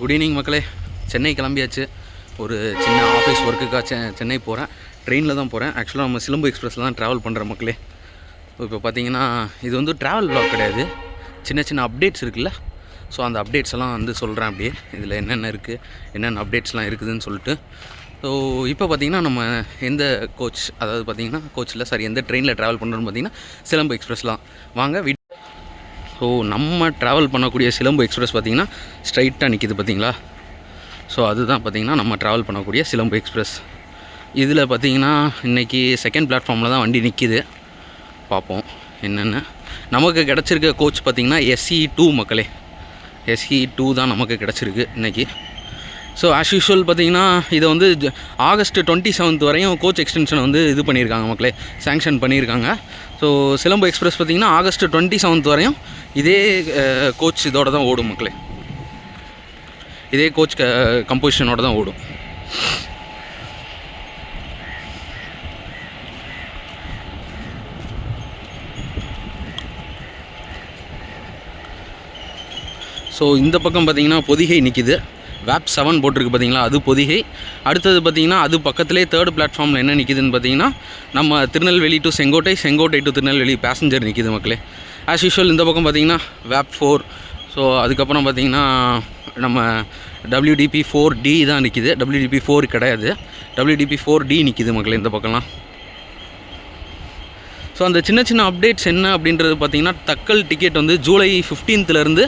Good evening மக்களே. சென்னை கிளம்பியாச்சு. ஒரு சின்ன ஆஃபீஸ் ஒர்க்குக்காக செ சென்னை போகிறேன் ட்ரெயினில் தான் போகிறேன் ஆக்சுவலாக நம்ம சிலம்பு எக்ஸ்பிரஸில் தான் ட்ராவல் பண்ணுற மக்களே. இப்போ பார்த்தீங்கன்னா இது வந்து ட்ராவல் பிளாக் கிடையாது. சின்ன சின்ன அப்டேட்ஸ் இருக்குல்ல. ஸோ அந்த அப்டேட்ஸ் எல்லாம் வந்து சொல்கிறேன் அப்படியே. இதில் என்னென்ன இருக்குது என்னென்ன அப்டேட்ஸ்லாம் இருக்குதுன்னு சொல்லிட்டு. ஸோ இப்போ பார்த்தீங்கன்னா நம்ம எந்த கோச் அதாவது பார்த்தீங்கன்னா கோச்சில் சாரி எந்த ட்ரெயினில் ட்ராவல் பண்ணுறோன்னு பார்த்தீங்கன்னா சிலம்பு எக்ஸ்பிரஸ்லாம் வாங்க ஸோ நம்ம ட்ராவல் பண்ணக்கூடிய சிலம்பு எக்ஸ்பிரஸ் பார்த்தீங்கன்னா ஸ்ட்ரைட்டாக நிற்கிது பார்த்தீங்களா? ஸோ அதுதான் பார்த்திங்கன்னா நம்ம ட்ராவல் பண்ணக்கூடிய சிலம்பு எக்ஸ்பிரஸ் இதில் பார்த்தீங்கன்னா இன்றைக்கி செகண்ட் பிளாட்ஃபார்மில் தான் வண்டி நிற்கிது பார்ப்போம் என்னென்னு. நமக்கு கிடச்சிருக்க கோச் பார்த்தீங்கன்னா எஸ்சி டூ மக்களே. எஸ்சி டூ தான் நமக்கு கிடச்சிருக்கு இன்றைக்கி ஸோ ஆஸ் யூஷுவல் பார்த்தீங்கன்னா இதை வந்து ஆகஸ்ட் டுவெண்ட்டி செவன்த் வரையும் கோச் எக்ஸ்டென்ஷன் வந்து இது பண்ணியிருக்காங்க மக்களே. சேங்ஷன் பண்ணியிருக்காங்க. ஸோ சிலம்பு எக்ஸ்பிரஸ் பார்த்தீங்கன்னா ஆகஸ்ட் டுவெண்ட்டி செவன்த் வரையும் இதே கோச் இதோட தான் ஓடும் மக்களே. இதே கோச் க கம்போசிஷனோட தான் ஓடும். ஸோ இந்த பக்கம் பார்த்தீங்கன்னா பொதிகை நிற்கிது வேப் செவன் போட்டிருக்கு பார்த்தீங்களா அது பொதிகை. அடுத்தது பார்த்தீங்கன்னா அது பக்கத்துலேயே தேர்ட் பிளாட்ஃபார்மில் என்ன நிற்கிதுன்னு பார்த்தீங்கன்னா நம்ம Tirunelveli to Shenkottai Shenkottai to Tirunelveli passenger நிற்கிது மக்களே. ஆஸ் யூஷுவல் இந்த பக்கம் பார்த்தீங்கன்னா வேப் ஃபோர் ஸோ அதுக்கப்புறம் பார்த்தீங்கன்னா நம்ம டபிள்யூடிபி ஃபோர் டி தான் நிற்கிது டபிள்யூடிபி ஃபோர் கிடையாது. டபிள்யூடிபி ஃபோர் டி நிற்கிது மக்களே இந்த பக்கம்லாம். ஸோ அந்த சின்ன சின்ன அப்டேட்ஸ் என்ன அப்படின்றது பார்த்தீங்கன்னா தக்கல் டிக்கெட் வந்து ஜூலை ஃபிஃப்டீன்த்துலேருந்து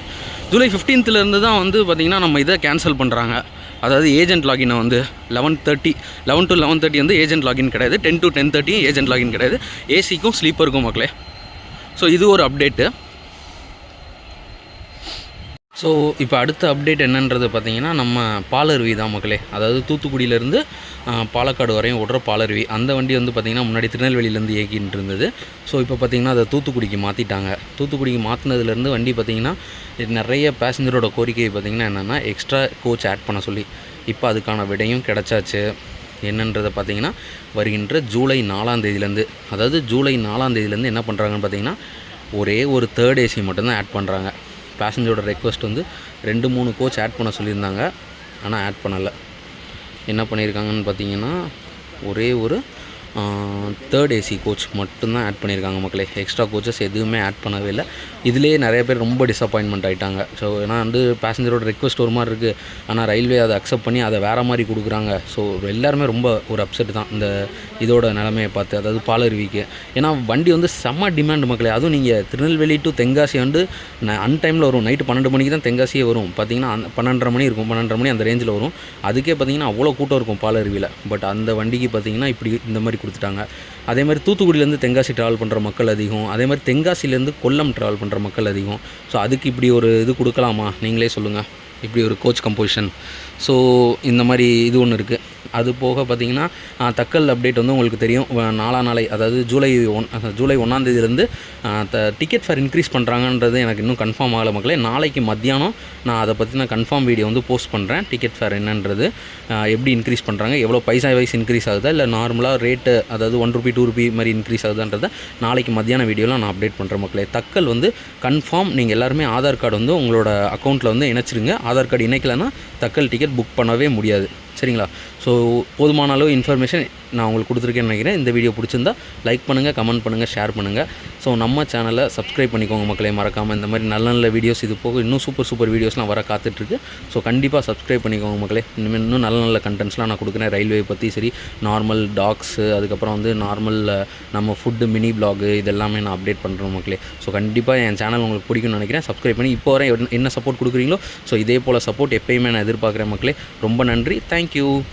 ஜூலை ஃபிஃப்டீன்த்துலேருந்து தான் வந்து பார்த்திங்கன்னா நம்ம இதை கேன்சல் பண்ணுறாங்க அதாவது ஏஜென்ட் லாகினை வந்து eleven thirty eleven to eleven thirty வந்து ஏஜென்ட் லாகின் கிடையாது. Ten to ten thirty agent login கிடையாது. ஏசிக்கும் ஸ்லீப்பருக்கும் மக்களே. ஸோ இது ஒரு அப்டேட்டு ஸோ இப்போ அடுத்த அப்டேட் என்னன்றது பார்த்தீங்கன்னா நம்ம பாலருவி தான் மக்களே. அதாவது தூத்துக்குடியிலேருந்து பாலக்காடு வரையும் ஓடுற பாலருவி. அந்த வண்டி வந்து பார்த்திங்கன்னா முன்னாடி திருநெல்வேலியிலேருந்து இயக்கிட்டு இருந்தது ஸோ இப்போ பார்த்திங்கன்னா அதை தூத்துக்குடிக்கு மாற்றிட்டாங்க தூத்துக்குடிக்கு மாற்றினதுலேருந்து வண்டி பார்த்திங்கன்னா நிறைய பேசஞ்சரோட கோரிக்கை பார்த்திங்கன்னா என்னென்னா எக்ஸ்ட்ரா கோச் ஆட் பண்ண சொல்லி. இப்போ அதுக்கான விடையும் கிடச்சாச்சு. என்னன்றதை பார்த்திங்கன்னா வருகின்ற ஜூலை நாலாம் தேதியிலேருந்து அதாவது ஜூலை நாலாம் தேதியிலேருந்து என்ன பண்ணுறாங்கன்னு பார்த்தீங்கன்னா ஒரே ஒரு தேர்ட் ஏசி மட்டும்தான் ஆட் பண்ணுறாங்க பேசஞ்சரோட ரெக்வஸ்ட் வந்து ரெண்டு மூணு கோச் ஆட் பண்ண சொல்லியிருந்தாங்க. ஆனால் ஆட் பண்ணலை. என்ன பண்ணியிருக்காங்கன்னு பார்த்தீங்கன்னா ஒரே ஒரு தேர்ட் ஏசி கோச் மட்டும்தான் ஆட் பண்ணியிருக்காங்க மக்களே. எக்ஸ்ட்ரா கோச்சஸ் எதுவுமே ஆட் பண்ணவே இல்லை. இதுலேயே நிறைய பேர் ரொம்ப டிசப்பாயின்மெண்ட் ஆகிட்டாங்க ஸோ ஏன்னா வந்து பேசஞ்சரோட ரெக்வஸ்ட் ஒரு மாதிரி இருக்குது ஆனால் ரயில்வே அதை அக்செப்ட் பண்ணி அதை வேறு மாதிரி கொடுக்குறாங்க. ஸோ எல்லாருமே ரொம்ப ஒரு அப்செட் தான் இந்த இதோட நிலமையை பார்த்து. அதாவது பாலருவிக்கு. ஏன்னா வண்டி வந்து செம்ம டிமாண்ட் மக்களே. அதுவும் நீங்கள் திருநெல்வேலி டு தென்காசி வந்து அன்டைமில் வரும். நைட்டு பன்னெண்டு மணிக்கு தான் தென்காசியே வரும். பார்த்தீங்கன்னா அந்த பன்னெண்டரை மணி இருக்கும். பன்னெண்டரை மணி அந்த ரேஞ்சில் வரும். அதுக்கே பார்த்தீங்கன்னா அவ்வளோ கூட்டம் இருக்கும் பாலருவியில். பட் அந்த வண்டிக்கு பார்த்தீங்கன்னா இப்படி இந்த மாதிரி கொடுத்துட்டாங்க. அதே மாதிரி தூத்துக்குடியிலேருந்து தென்காசி ட்ராவல் பண்ணுற மக்கள் அதிகம். அதே மாதிரி தென்காசிலேருந்து கொல்லம் ட்ராவல் பண்ணுற மக்கள் அதிகம். ஸோ அதுக்கு இப்படி ஒரு இது கொடுக்கலாமா? நீங்களே சொல்லுங்கள் இப்படி ஒரு கோச் கம்போசிஷன் ஸோ இந்த மாதிரி இது ஒன்று இருக்குது அது போக பார்த்தீங்கன்னா தக்கல் அப்டேட் வந்து உங்களுக்கு தெரியும். நாலா நாலாம் நாளை அதாவது ஜூலை ஒன் ஜூலை ஒன்றாந்தேதியிலேருந்து டிக்கெட் ஃபேர் இன்க்ரீஸ் பண்ணுறாங்கன்றது எனக்கு இன்னும் கன்ஃபார்ம் ஆகலை மக்களே. நாளைக்கு மத்தியானம் நான் அதை பற்றின கன்ஃபார்ம் வீடியோ வந்து போஸ்ட் பண்ணுறேன் டிக்கெட் ஃபேர் என்னன்றது. எப்படி இன்க்ரீஸ் பண்ணுறாங்க எவ்வளோ பைசா வைஸ் இன்க்ரீஸ் ஆகுதா? இல்லை நார்மலாக ரேட்டு அதாவது ஒன் ருபி டூ ருபி மாதிரி இன்க்ரீஸ் ஆகுதான்றதை நாளைக்கு மத்தியான வீடியோவில் நான் அப்டேட் பண்ணுறேன் மக்களே. தக்கல் வந்து கன்ஃபார்ம் நீங்கள் எல்லாருமே ஆதார் கார்டு வந்து உங்களோட அக்கௌண்ட்டில் வந்து இணைச்சிருங்க. ஆதார் கார்டு இணைக்கலைன்னா தக்கல் டிக்கெட் புக் பண்ணவே முடியாது. சரிங்களா? ஸோ போதுமான அளவு இன்ஃபர்மேஷன் நான் உங்களுக்கு கொடுத்துருக்கேன்னு நினைக்கிறேன். இந்த வீடியோ பிடிச்சிருந்தா லைக் பண்ணுங்கள் கமெண்ட் பண்ணுங்கள் ஷேர் பண்ணுங்கள் ஸோ நம்ம சேனலை சப்ஸ்கிரைப் பண்ணிக்கோங்க மக்களே மறக்காமல் இந்த மாதிரி நல்ல நல்ல வீடியோஸ் இது போக இன்னும் சூப்பர் சூப்பர் வீடியோஸ்லாம் வர காத்துட்ருக்கு. ஸோ கண்டிப்பாக சப்ஸ்கிரைப் பண்ணிக்கோங்க மக்களே. இனிமேல் இன்னும் நல்ல நல்ல கண்டென்ட்ஸ்லாம் நான் கொடுக்குறேன். ரயில்வே பற்றி சரி நார்மல் டாக்ஸு அதுக்கப்புறம் வந்து நார்மல் நம்ம ஃபுட்டு மினி பிளாகு இதெல்லாமே நான் அப்டேட் பண்ணுறேன் மக்களே. ஸோ கண்டிப்பாக என் சேனல் உங்களுக்கு பிடிக்கும்னு நினைக்கிறேன். சப்ஸ்கிரைப் பண்ணி இப்போ வரை என்ன- சப்போர்ட் கொடுக்குறீங்களோ ஸோ இதே போல் சப்போர்ட் எப்பயுமே நான் எதிர்பார்க்குறேன் மக்களே. ரொம்ப நன்றி. Thank Thank you.